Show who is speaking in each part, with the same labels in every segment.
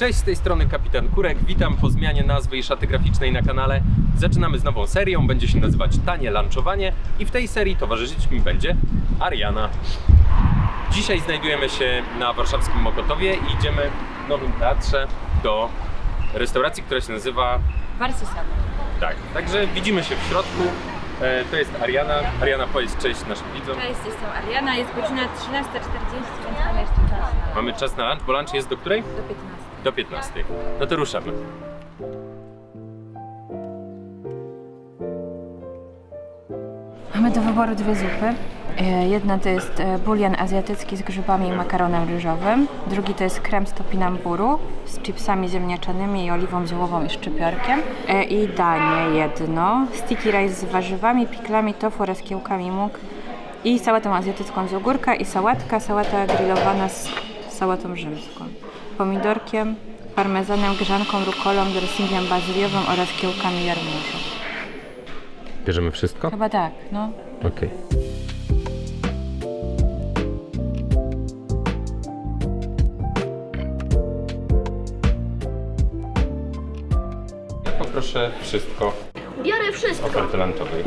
Speaker 1: Cześć, z tej strony Kapitan Kurek. Witam po zmianie nazwy i szaty graficznej na kanale. Zaczynamy z nową serią, będzie się nazywać Tanie Lunchowanie i w tej serii towarzyszyć mi będzie Ariana. Dzisiaj znajdujemy się na warszawskim Mokotowie i idziemy w Nowym Teatrze do restauracji, która się nazywa
Speaker 2: Wersy same.
Speaker 1: tak. Także widzimy się w środku. E, To jest Ariana. Ariana, powiedz cześć naszym widzom.
Speaker 2: Cześć, jestem Ariana, jest godzina 13.40, więc mamy jeszcze czas
Speaker 1: Mamy czas na lunch, bo lunch jest do której?
Speaker 2: do 15.
Speaker 1: Do 15. No to ruszamy.
Speaker 2: Mamy do wyboru dwie zupy. E, Jedna to jest e, bulion azjatycki z grzybami i makaronem ryżowym. Drugi to jest krem z topinamburu z chipsami ziemniaczanymi i oliwą ziołową i szczypiorkiem. E, I danie jedno. Sticky rice z warzywami, piklami, tofu oraz kiełkami móg. I sałatą azjatycką z ogórka i sałatka, sałata grillowana z sałatą rzymską. Pomidorkiem, parmezanem, grzanką, rukolą, dressingiem bazyliowym oraz kiełkami jarmużu.
Speaker 1: Bierzemy wszystko?
Speaker 2: Chyba tak, no.
Speaker 1: Okej. Ja poproszę wszystko
Speaker 3: Biorę wszystko.
Speaker 1: oferty lunchowej.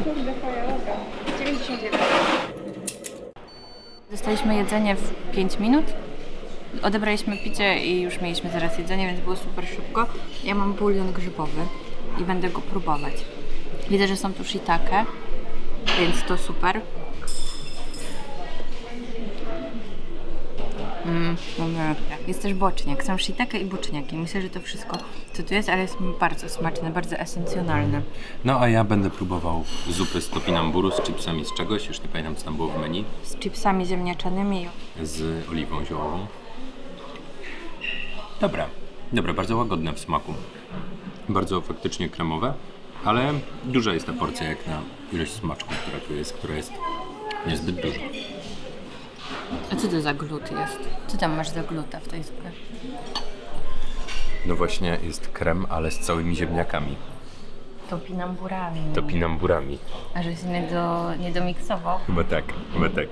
Speaker 2: Dostaliśmy jedzenie w 5 minut. Odebraliśmy picie i już mieliśmy zaraz jedzenie, więc było super szybko. Ja mam bulion grzybowy i będę go próbować. Widzę, że są tu shiitake, więc to super. Mm, dobra. jest też boczniak. Są shiitake i boczniaki. Myślę, że to wszystko, co tu jest, ale jest bardzo smaczne, bardzo esencjonalne.
Speaker 1: No a ja będę próbował zupy z topinamburu z chipsami z czegoś, już nie pamiętam co tam było w menu,
Speaker 2: Z chipsami ziemniaczanymi.
Speaker 1: z oliwą ziołową. Dobra, dobra, bardzo łagodne w smaku. Bardzo faktycznie kremowe, ale duża jest ta porcja jak na ilość smaczków, która tu jest, która jest niezbyt duża.
Speaker 2: A co to za glut jest? Co tam masz za gluta w tej zupie?
Speaker 1: No właśnie jest krem, ale z całymi ziemniakami,
Speaker 2: Topinamburami.
Speaker 1: topinamburami.
Speaker 2: A że się nie, do, nie domiksował?
Speaker 1: Chyba tak, chyba tak.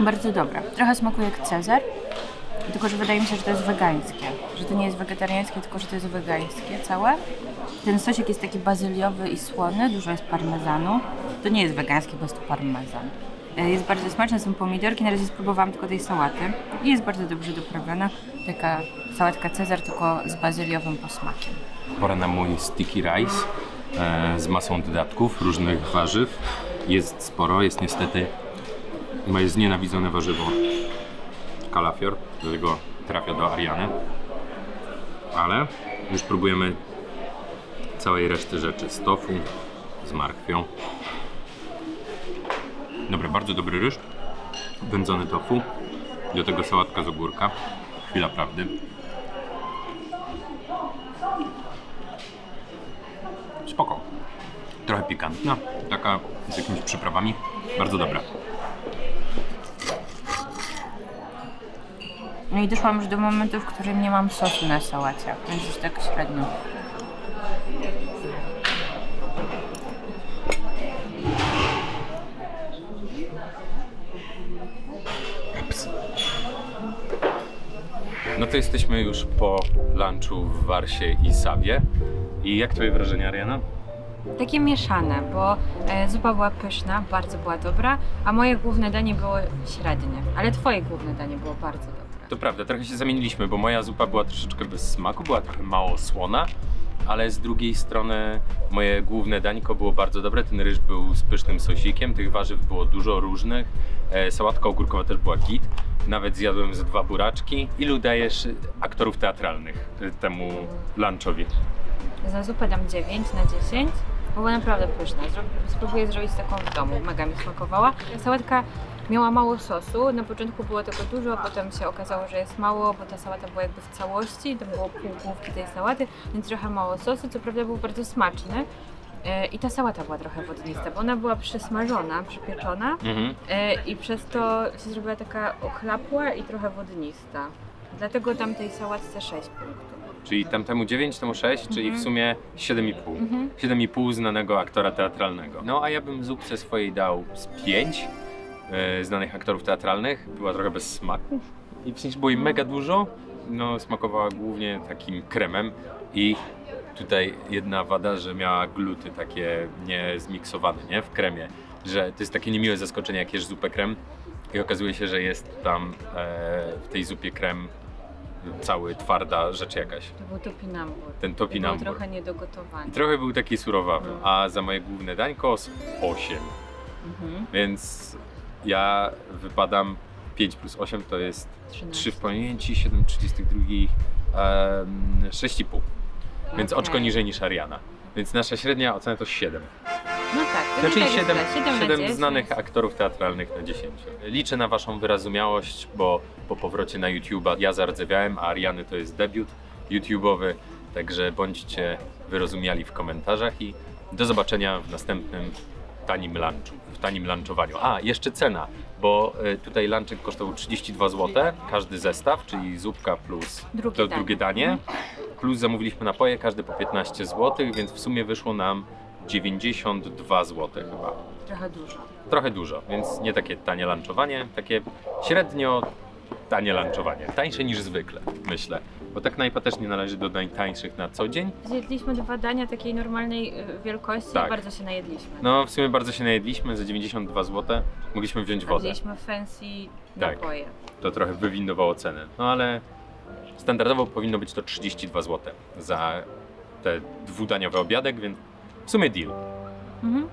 Speaker 2: Bardzo dobra. Trochę smakuje jak Cezar, tylko że wydaje mi się, że to jest wegańskie. Że to nie jest wegetariańskie, tylko że to jest wegańskie całe. Ten sosik jest taki bazyliowy i słony, dużo jest parmezanu. To nie jest wegańskie, jest to parmezan. E, Jest bardzo smaczne, są pomidorki, na razie spróbowałam tylko tej sałaty i jest bardzo dobrze doprawiona. Taka sałatka Cezar, tylko z bazyliowym posmakiem.
Speaker 1: Pora na mój sticky rice e, z masą dodatków, różnych warzyw. Jest sporo, jest niestety moje znienawidzone warzywo kalafior, dlatego trafia do Ariany. Ale już próbujemy całej reszty rzeczy z tofu, z marchwią. Dobra, bardzo dobry ryż, wędzony tofu, do tego sałatka z ogórka, chwila prawdy. Spoko. Trochę pikantna, taka z jakimiś przyprawami. Bardzo dobra.
Speaker 2: No i doszłam już do momentu, w którym nie mam sosu na sałacie, więc już tak średnio.
Speaker 1: No to jesteśmy już po lunchu w Warsie i Sawie. I jak twoje wrażenia, Ariana?
Speaker 2: Takie mieszane, bo e, zupa była pyszna, bardzo była dobra, a moje główne danie było średnie. Ale twoje główne danie było bardzo dobre.
Speaker 1: To prawda, trochę się zamieniliśmy, bo moja zupa była troszeczkę bez smaku, była trochę mało słona, ale z drugiej strony moje główne dańko było bardzo dobre. Ten ryż był z pysznym sosikiem, tych warzyw było dużo różnych. E, sałatka ogórkowa też była git. Nawet zjadłem ze dwa buraczki. Ilu dajesz aktorów teatralnych e, temu lunchowi?
Speaker 2: Za zupę dam 9 na 10, bo była naprawdę pyszna. Spróbuję zrobić taką w domu, mega mi smakowała. Sałatka miała mało sosu, na początku było tego dużo, potem się okazało, że jest mało, bo ta sałata była jakby w całości, to było pół główki tej sałaty, więc trochę mało sosu, co prawda był bardzo smaczny. E, I ta sałata była trochę wodnista, bo ona była przysmażona, przypieczona
Speaker 1: Mhm.
Speaker 2: e, i przez to się zrobiła taka ochlapła i trochę wodnista. Dlatego dam tej sałatce 6 punktów.
Speaker 1: Czyli tamtemu 9, temu 6, czyli w sumie 7,5. 7,5 znanego aktora teatralnego. No a ja bym zupce swojej dał z 5. e, znanych aktorów teatralnych. Była trochę bez smaku i w sensie było jej mega dużo. No, smakowała głównie takim kremem i tutaj jedna wada, że miała gluty takie niezmiksowane, nie? W kremie. Że to jest takie niemiłe zaskoczenie, jak jesz zupę krem i okazuje się, że jest tam e, w tej zupie krem cały twarda rzecz jakaś.
Speaker 2: To był topinambur.
Speaker 1: Ten topinambur.
Speaker 2: Był trochę niedogotowanie.
Speaker 1: Trochę był taki surowawy,
Speaker 2: Mm.
Speaker 1: a za moje główne dańko z 8.
Speaker 2: Mhm.
Speaker 1: Więc ja wypadam 5 plus 8 to jest
Speaker 2: 13.
Speaker 1: 3 w pamięci, 7 32, um, 6,5. Więc
Speaker 2: Okej.
Speaker 1: oczko niżej niż Ariana. Więc nasza średnia ocena to 7.
Speaker 2: No tak, to
Speaker 1: Znaczy
Speaker 2: nie tak
Speaker 1: 7,
Speaker 2: jest źle. 7 na
Speaker 1: 7
Speaker 2: 10.
Speaker 1: znanych aktorów teatralnych na 10. Liczę na Waszą wyrozumiałość, bo po powrocie na YouTube'a ja zardzewiałem, a Ariany to jest debiut YouTube'owy, także bądźcie wyrozumiali w komentarzach i do zobaczenia w następnym tanim lunchu, w tanim lunchowaniu. A, jeszcze cena, bo y, tutaj lunchek kosztował 32 zł, każdy zestaw, czyli zupka plus
Speaker 2: Drugie
Speaker 1: to
Speaker 2: danie.
Speaker 1: drugie danie, plus zamówiliśmy napoje, każdy po 15 zł, więc w sumie wyszło nam 92 zł chyba.
Speaker 2: Trochę dużo.
Speaker 1: Trochę dużo, więc nie takie tanie lunchowanie, takie średnio tanie lunchowanie. Tańsze niż zwykle, myślę. Bo tak knajpa też nie należy do najtańszych na co dzień.
Speaker 2: Zjedliśmy dwa dania takiej normalnej y, wielkości
Speaker 1: Tak.
Speaker 2: i bardzo się najedliśmy.
Speaker 1: No w sumie bardzo się najedliśmy, za 92 zł mogliśmy wziąć
Speaker 2: A
Speaker 1: wodę.
Speaker 2: wzięliśmy fancy
Speaker 1: Tak.
Speaker 2: napoje.
Speaker 1: To trochę wywindowało cenę. No ale standardowo powinno być to 32 zł za te dwudaniowy obiadek, więc w sumie deal.
Speaker 2: Mhm.